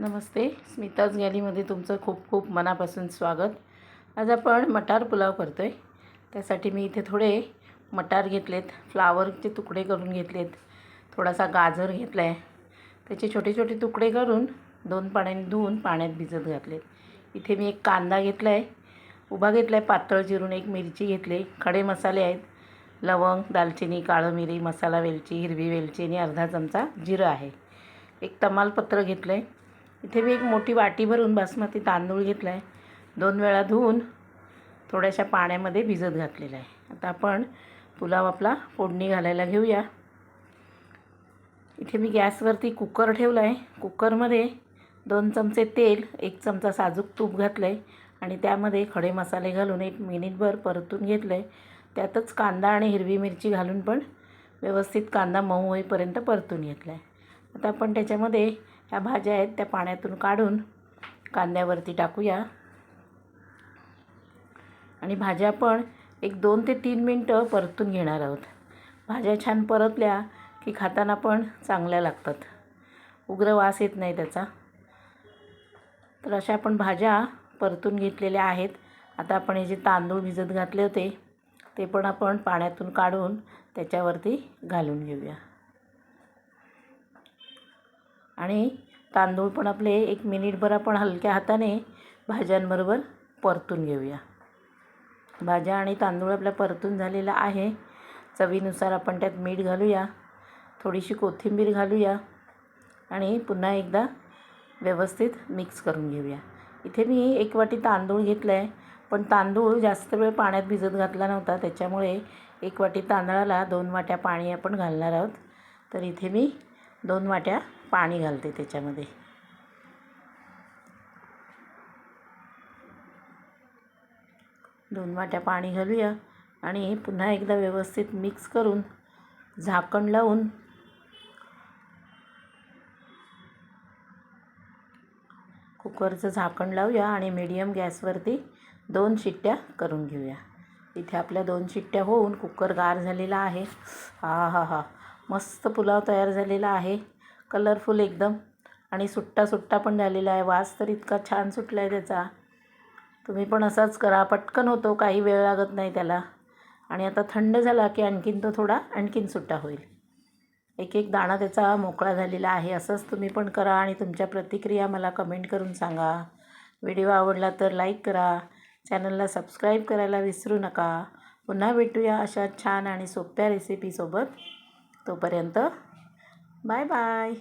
नमस्ते स्मिताज गॅलीमध्ये तुमचं खूप खूप मनापासून स्वागत. आज आपण मटार पुलाव करतो आहे त्यासाठी मी इथे थोडे मटार घेतलेत फ्लावरचे तुकडे करून घेतलेत थोडासा गाजर घेतला आहे त्याचे छोटे छोटे तुकडे करून दोन पाण्याने धुवून पाण्यात भिजत घातलेत. इथे मी एक कांदा घेतला आहे उभा घेतला आहे पातळ चिरून एक मिरची घेतली खडे मसाले आहेत लवंग दालचिनी काळं मिरी मसाला वेलची हिरवी वेलची आणि अर्धा चमचा जिरं आहे. एक तमालपत्र घेतलं आहे इथे मी एक मोठी वाटी भरून बासमती तांदूळ घेतला आहे दोन वेळा धुवून थोड्याशा पाण्यामध्ये भिजत घातलेला आहे. आता आपण पुलाव आपला फोडणी घालायला घेऊया. इथे मी गॅसवरती कुकर ठेवला आहे कुकरमध्ये दोन चमचे तेल एक चमचा साजूक तूप घातलं आहे आणि त्यामध्ये खडे मसाले घालून एक मिनिटभर परतून घेतलं आहे त्यातच कांदा आणि हिरवी मिरची घालून पण व्यवस्थित कांदा मऊ होईपर्यंत परतून घेतला आहे आता आपण त्याच्यामध्ये ह्या भाज्या आहेत त्या पाण्यातून काढून कांद्यावरती टाकूया. आणि भाज्या पण एक दोन ते तीन मिनटं परतून घेणार आहोत. भाज्या छान परतल्या की खाताना पण चांगल्या लागतात. उग्र वास येत नाही त्याचा. तर अशा आपण भाज्या परतून घेतलेल्या आहेत. आता आपण हे जे तांदूळ भिजत घातले होते ते पण आपण पाण्यातून काढून त्याच्यावरती घालून घेऊया. आणि तांदूळ पण आपले एक मिनिटभर आपण हलक्या हाताने भाज्यांबरोबर परतून घेऊया. भाज्या आणि तांदूळ आपल्या परतून झालेला आहे. चवीनुसार आपण त्यात मीठ घालूया थोडीशी कोथिंबीर घालूया आणि पुन्हा एकदा व्यवस्थित मिक्स करून घेऊया. इथे मी एक वाटी तांदूळ घेतला आहे पण तांदूळ जास्त वेळ पाण्यात भिजत घातला नव्हता त्याच्यामुळे एक वाटी तांदळाला दोन वाट्या पाणी आपण घालणार आहोत. तर इथे मी दोन वाट्या पाणी घालते त्याच्यामध्ये. दोन वाट्या पाणी घालूया आणि पुन्हा एकदा व्यवस्थित मिक्स करून झाकण लावून कुकरचं झाकण लावूया आणि मीडियम गॅसवरती दोन शिट्ट्या करून घेऊया. इथे आपल्या दोन शिट्ट्या होऊन कुकर गार झालेला आहे. हा हा हा. मस्त पुलाव तयार झालेला आहे. कलरफुल एकदम. आणि सुट्टा सुट्टा पण झालेला आहे. वास तर इतका छान सुटला आहे त्याचा. तुम्ही पण असाच करा. पटकन होतो. काही वेळ लागत नाही त्याला. आणि आता थंड झाला की आणखीन तो थोडा आणखीन सुट्टा होईल. एक एक दाणा त्याचा मोकळा झालेला आहे. असंच तुम्ही पण करा आणि तुमच्या प्रतिक्रिया मला कमेंट करून सांगा. व्हिडिओ आवडला तर लाईक करा. चॅनलला सबस्क्राईब करायला विसरू नका. पुन्हा भेटूया अशा छान आणि सोप्या रेसिपीसोबत तोपर्यंत बाय बाय.